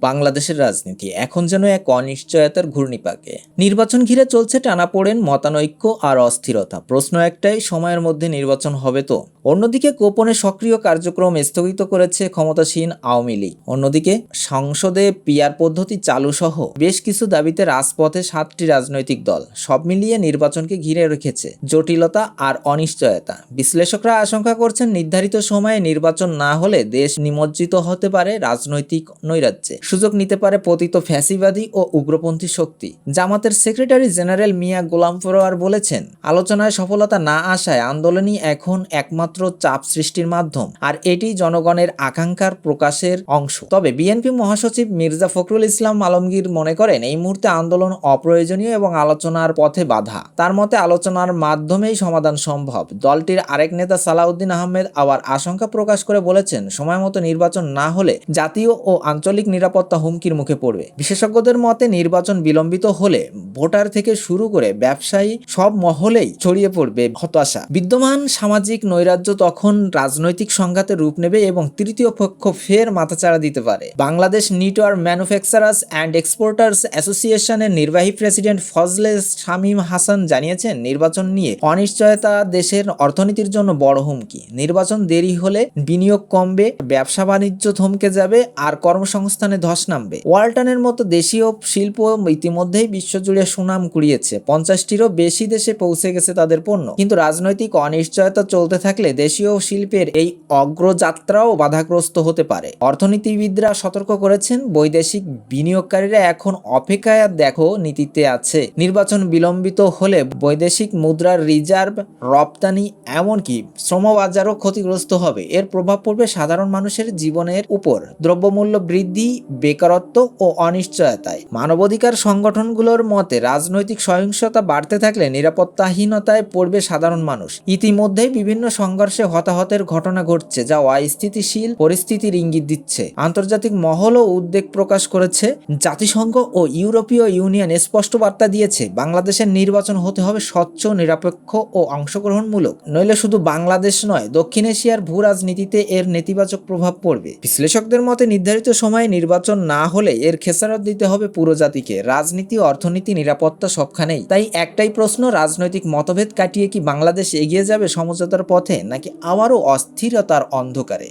বাংলাদেশের রাজনীতি। এখন যেন এক অনিশ্চয়তার ঘূর্ণিপাকে। নির্বাচন ঘিরে চলছে টানাপোড়েন, মতানৈক্য আর অস্থিরতা। প্রশ্ন একটাই, সময়ের মধ্যে নির্বাচন হবে তো? অন্যদিকে গোপনে সক্রিয় কার্যক্রম স্থগিত করেছে ক্ষমতাসীন আওয়ামী লীগ। অন্যদিকে সংসদে পিয়ার পদ্ধতি চালু সহ বেশ কিছু দাবিতে রাজপথে সাতটি রাজনৈতিক দল। সব মিলিয়ে নির্বাচনকে ঘিরে রেখেছে জটিলতা আর অনিশ্চয়তা। বিশ্লেষকরা আশঙ্কা করছেন, নির্ধারিত সময়ে নির্বাচন না হলে দেশ নিমজ্জিত হতে পারে রাজনৈতিক নৈরাজ্যে। সুযোগ নিতে পারে পতিত ফ্যাসিবাদী ও উগ্রপন্থী শক্তি। জামাতের সেক্রেটারি জেনারেল মিয়া গোলাম ফরোয়ার বলেছেন, আলোচনায় সফলতা না আসায় আন্দোলনই এখন একমাত্র চাপ সৃষ্টির মাধ্যম, আর এটি জনগণের আকাঙ্ক্ষার প্রকাশের অংশ। তবে বিএনপি মহাসচিব মির্জা ফখরুল ইসলাম আলমগীর মনে করেন, এই মুহূর্তে আন্দোলন অপ্রয়োজনীয় এবং আলোচনার পথে বাধা। তার মতে, আলোচনার মাধ্যমেই সমাধান সম্ভব। দলটির আরেক নেতা সালাউদ্দিন আহমেদ আবার আশঙ্কা প্রকাশ করে বলেছেন, সময় মতো নির্বাচন না হলে জাতীয় ও আঞ্চলিক নিরাপত্তা হুমকির মুখে পড়বে। বিশেষজ্ঞদের মতে, নির্বাচন বিলম্বিত হলে ভোটার থেকে শুরু করে ব্যবসায়ী সব মহলেই ছড়িয়ে পড়বে হতাশা। বিদ্যমান সামাজিক নৈরাজ্য তখন রাজনৈতিক সংঘাতে রূপ নেবে এবং তৃতীয় পক্ষ ফের মাথাচাড়া দিতে পারে। Bangladesh knitwear manufacturers and exporters অ্যাসোসিয়েশনের নির্বাহী প্রেসিডেন্ট ফজলে শামীম হাসান জানিয়েছেন, নির্বাচন নিয়ে অনিশ্চয়তা দেশের অর্থনীতির জন্য বড় হুমকি। নির্বাচন দেরি হলে বিনিয়োগ কমবে, ব্যবসা বাণিজ্য থমকে যাবে, আর কর্মসংস্থানে ধস নামবে। ওয়ালটনের মতো দেশীয় শিল্প ইতিমধ্যেই বিশ্বজুড়ে সুনাম কুড়িয়েছে। পঞ্চাশটিরও বেশি দেশে পৌঁছে গেছে তাদের পণ্য। কিন্তু রাজনৈতিক অনিশ্চয়তা চলতে থাকলে দেশীয় শিল্পের এই অগ্রযাত্রাও বাধাগ্রস্ত হতে পারে। অর্থনীতিবিদরা সতর্ক করেছেন, বৈদেশিক বিনিয়োগকারীরা এখন অপেক্ষায় দেখো নীতিতে আছে। নির্বাচন বিলম্বিত হলে বৈদেশিক মুদ্রার রিজার্ভ রপ্তানি এমনকি শ্রমবাজারও ক্ষতিগ্রস্ত হবে। এর প্রভাব পড়বে সাধারণ মানুষের জীবনের উপর। দ্রব্যমূল্য বৃদ্ধি বেকারত্ব ও অনিশ্চয়তায়। মানবাধিকার সংগঠনগুলোর মতে রাজনৈতিক সহিংসতা বাড়তে থাকলে নিরাপত্তাহীনতায় পড়বে সাধারণ মানুষ। ইতিমধ্যেই বিভিন্ন সংঘর্ষে হতাহতের ঘটনা ঘটছে যা অস্থিতিশীল পরিস্থিতির ইঙ্গিত দিচ্ছে। আন্তর্জাতিক মহলও উদ্বেগ প্রকাশ করেছে। জাতিসংঘ ও ইউরোপীয় ইউনিয়ন স্পষ্ট বার্তা দিয়েছে, বাংলাদেশের নির্বাচন হতে হবে স্বচ্ছ, নিরপেক্ষ ও অংশগ্রহণমূলক। নইলে শুধু বাংলাদেশ নয়, দক্ষিণ এশিয়ার ভূ রাজনীতিতে এর নেতিবাচক প্রভাব পড়বে। বিশ্লেষকদের মতে নির্ধারিত সময়ে নির্বাচন না হলে এর খেসারত দিতে হবে পুরো জাতিকে। রাজনীতি, অর্থনীতি, নিরাপত্তা সবখানেই। তাই একটাই প্রশ্ন, রাজনৈতিক মতভেদ কাটিয়ে কি বাংলাদেশ এগিয়ে যাবে সমঝোতার পথে, নাকি আবারও অস্থিরতার অন্ধকারে?